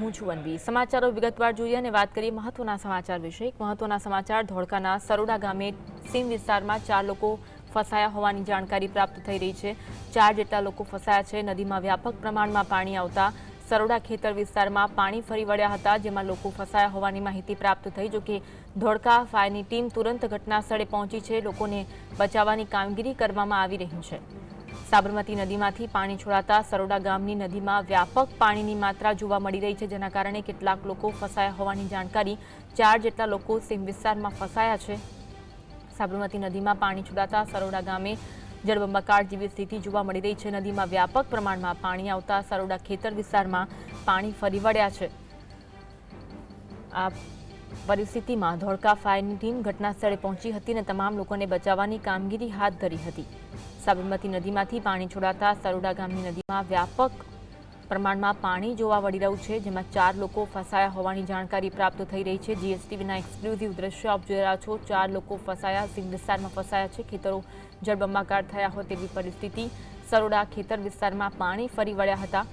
હું છું અન્વી સમાચારો વિગતવાર જોઈએ અને વાત કરીએ મહત્વના સમાચાર વિશે. મહત્વના સમાચાર, ધોળકાના સરોડા ગામે સીમ વિસ્તારમાં ચાર લોકો ફસાયા હોવાની જાણકારી પ્રાપ્ત થઈ રહી છે. ચાર જેટલા લોકો ફસાયા છે. નદીમાં વ્યાપક પ્રમાણમાં પાણી આવતા સરોડા ખેતર વિસ્તારમાં પાણી ફરી વળ્યા હતા, જેમાં લોકો ફસાયા હોવાની માહિતી પ્રાપ્ત થઈ જોકે ધોળકા ફાયરની ટીમ તુરંત ઘટના સ્થળે પહોંચી છે. લોકોને બચાવવાની કામગીરી કરવામાં આવી રહી છે. સાબરમતી નદીમાંથી પાણી છોડાતા સરોડા ગામની નદીમાં વ્યાપક પાણીની માત્રા જોવા મળી રહી છે, જેના કારણે કેટલાક લોકો ફસાયા હોવાની જાણકારી ચાર જેટલા લોકો સીમ વિસ્તારમાં ફસાયા છે. સાબરમતી નદીમાં પાણી છોડાતા સરોડા ગામે જળબંબાકાર જેવી સ્થિતિ જોવા મળી રહી છે. નદીમાં વ્યાપક પ્રમાણમાં પાણી આવતા સરોડા ખેતર વિસ્તારમાં પાણી ફરી વળ્યા છે. આ પરિસ્થિતિમાં ધોળકા ફાયરની ટીમ ઘટના સ્થળે પહોંચી હતી અને તમામ લોકોને બચાવવાની કામગીરી હાથ ધરી હતી. સાબરમતી નદીમાંથી પાણી છોડાતા સરોડા ગામની નદીમાં વ્યાપક પ્રમાણમાં પાણી જોવા મળી રહ્યું છે, જેમાં ચાર લોકો ફસાયા હોવાની જાણકારી પ્રાપ્ત થઈ રહી છે. જીએસટીવીના એક્સક્લુઝિવ દ્રશ્યો આપ જોઈ રહ્યા છો. ચાર લોકો ફસાયા સિંહ વિસ્તારમાં ફસાયા છે. ખેતરો જળબંબાકાર થયા હોય તેવી પરિસ્થિતિ. સરોડા ખેતર વિસ્તારમાં પાણી ફરી વળ્યા હતા.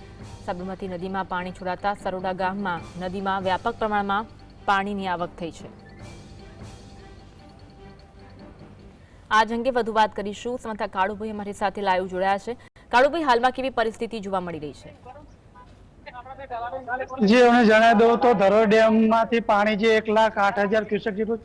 સાબરમતી નદીમાં પાણી છોડાતા સરોડા ગામમાં નદીમાં વ્યાપક પ્રમાણમાં પાણીની આવક થઈ છે. આજ અંગે વધુ વાત કરીશું. સમંતા કાળુભાઈ અમારી સાથે લાઈવ જોડાયા છે. કાળુભાઈ, હાલમાં કેવી પરિસ્થિતિ જોવા મળી રહી છે? જી હું જણાવી દઉં તો ધરોઈ ડેમમાંથી પાણી જે એક લાખ આઠ હજાર ક્યુસેક જેટલું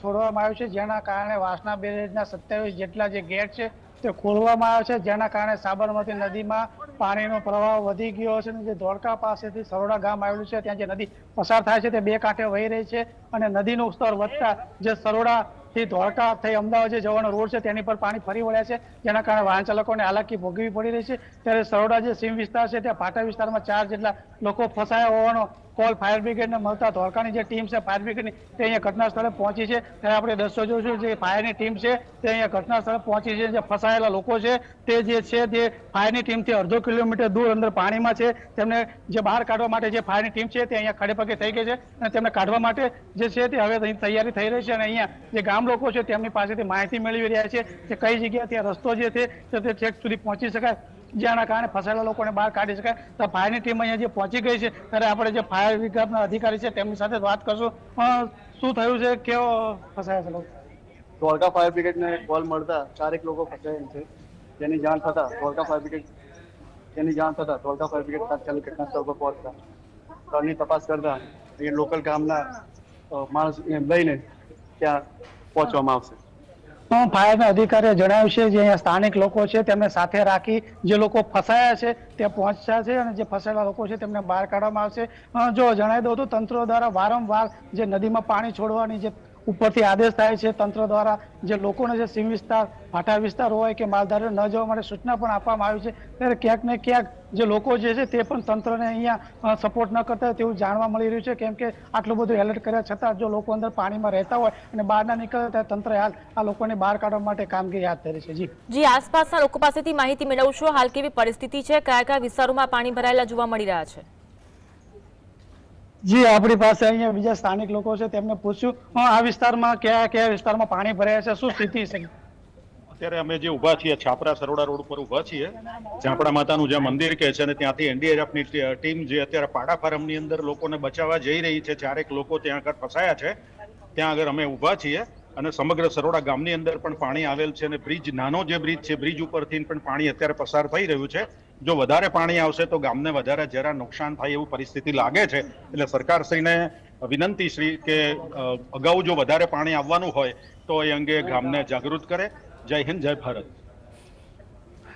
છોડવામાં આવ્યું છે, જેના કારણે વાસના બેરેજના સત્યાવીસ જેટલા જે ગેટ છે તે ખોલવામાં આવ્યા છે, જેના કારણે સાબરમતી નદીમાં પાણીનો પ્રવાહ વધી ગયો છે અને જે ધોળકા પાસેથી સરોડા ગામ આવેલું છે, ત્યાં જે નદી પસાર થાય છે, તે બે કાંઠે વહી રહી છે અને નદીનું સ્તર વધતા જે સરોડા થી ધોળકા થઈ અમદાવાદ જે જવાનો રોડ છે, તેની પર પાણી ફરી વળ્યા છે. જેના કારણે વાહન ચાલકોને હાલાકી ભોગવવી પડી રહી છે. ત્યારે સરોડા જે સીમ વિસ્તાર છે, ત્યાં પાટા વિસ્તારમાં ચાર જેટલા લોકો ફસાયા હોવાનો કોલ ફાયર બ્રિગેડને મળતા ધોળકાની જે ટીમ છે, ફાયર બ્રિગેડની, તે અહીંયા ઘટના સ્થળે પહોંચી છે. ત્યારે આપણે દર્શો જોઈશું જે ફાયરની ટીમ છે, તે અહીંયા ઘટના સ્થળે પહોંચી છે. જે ફસાયેલા લોકો છે, તે જે છે, તે ફાયરની ટીમથી અડધો કિલોમીટર દૂર અંદર પાણીમાં છે. તેમને જે બહાર કાઢવા માટે જે ફાયરની ટીમ છે, તે અહીંયા ખડે પગે થઈ ગઈ છે અને તેમને કાઢવા માટે જે છે, તે હવે તૈયારી થઈ રહી છે અને અહીંયા જે ગામ લોકો છે, તેમની પાસેથી માહિતી મેળવી રહ્યા છે કે કઈ જગ્યાએ ત્યાં રસ્તો જે છે, તે છેક સુધી પહોંચી શકાય. જેના કારણે ફસાયેલા લોકોને બહાર કાઢી શકાય. તો ફાયરની ટીમ અહીંયા જે પહોંચી ગઈ છે, ત્યારે આપણે જે ફાયર વિભાગના અધિકારી છે તેમની સાથે વાત કરશું. શું થયું છે, કેવો ફસાયા છે લોકો? ધોળકા ફાયર બ્રિગેડને કોલ મળતા ચારેક લોકો ફસાયેલ છે. જેની જાણ થતા ધોળકા ફાયર બ્રિગેડ જેની જાણ થતા ધોળકા ફાયર બ્રિગેડ તાત્કાલિક ઘટનાસ્થળ પર પહોંચતા. સ્થળની તપાસ કરતા એ લોકલ ગામના માણસ લઈને ત્યાં પહોંચવામાં આવશે. ફાયરના અધિકારીએ જણાવ્યું છે, જે અહીંયા સ્થાનિક લોકો છે, તેમને સાથે રાખી જે લોકો ફસાયા છે, તે પહોંચ્યા છે અને જે ફસાયેલા લોકો છે, તેમને બહાર કાઢવામાં આવશે. જો જણાવી દઉં તો તંત્ર દ્વારા વારંવાર જે નદીમાં પાણી છોડવાની જે ઉપરથી આદેશ થાય છે તંત્ર દ્વારા જે લોકોને જે સીમ વિસ્તાર, ભાટા વિસ્તાર હોય કે માલધારીઓ ન જવા માટે સૂચના પણ આપવામાં આવી છે, ત્યારે ક્યાંક ને ક્યાંક જે લોકો જે છે તે પણ તંત્રને અહીંયા સપોર્ટ ન કરતા તેવું જાણવા મળી રહ્યું છે, કેમ કે આટલું બધું એલર્ટ કર્યા છતાં જો લોકો અંદર પાણીમાં રહેતા હોય અને બહાર ના નીકળતા ત્યારે તંત્ર હાલ આ લોકોને બહાર કાઢવા માટે કામગીરી હાથ ધરી છે. જી. જી, આસપાસના લોકો પાસેથી માહિતી મેળવશો, હાલ કેવી પરિસ્થિતિ છે કયા કયા વિસ્તારોમાં પાણી ભરાયેલા જોવા મળી રહ્યા છે? જી, આપણી પાસે અહીંયા બીજા સ્થાનિક લોકો છે, તેમને પૂછ્યું આ વિસ્તારમાં કયા કયા વિસ્તારમાં પાણી ભરાયા છે, શું સ્થિતિ છે? અત્યારે અમે જે ઊભા છીએ, છાપરા સરોડા રોડ ઉપર ઊભા છીએ, ઝાપડા માતાનું જે મંદિર કે છે અને ત્યાંથી એનડીઆરએફની ટીમ જે અત્યારે પાડા ફાર્મની અંદર લોકોને બચાવવા જઈ રહી છે, ચારેક લોકો ત્યાં આગળ ફસાયા છે, ત્યાં આગળ અમે ઊભા છીએ અને સમગ્ર સરોડા ગામની અંદર પણ પાણી આવેલ છે અને બ્રિજ, નાનો જે બ્રિજ છે, બ્રિજ ઉપરથી પણ પાણી અત્યારે પસાર થઈ રહ્યું છે. જો વધારે પાણી આવશે તો ગામને વધારે જરા નુકસાન થાય એવું પરિસ્થિતિ લાગે છે. એટલે સરકારશ્રીને વિનંતી શ્રી કે અગાઉ જો વધારે પાણી આવવાનું હોય તો એ અંગે ગામને જાગૃત કરે. જય હિન્દ, જય ભારત.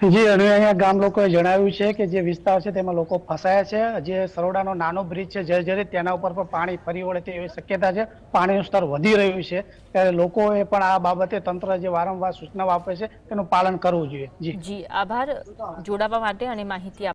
જી અને અહીંયા ગામ લોકોએ જણાવ્યું છે કે જે વિસ્તાર છે તેમાં લોકો ફસાયા છે. જે સરોડાનો નાનો બ્રિજ છે જર્જરિત તેના ઉપર પણ પાણી ફરી વળે તેવી શક્યતા છે. પાણીનું સ્તર વધી રહ્યું છે. ત્યારે લોકોએ પણ આ બાબતે તંત્ર જે વારંવાર સૂચનાઓ આપે છે, તેનું પાલન કરવું જોઈએ. જી. જી, આભાર. જોડાવા માટે અને માહિતી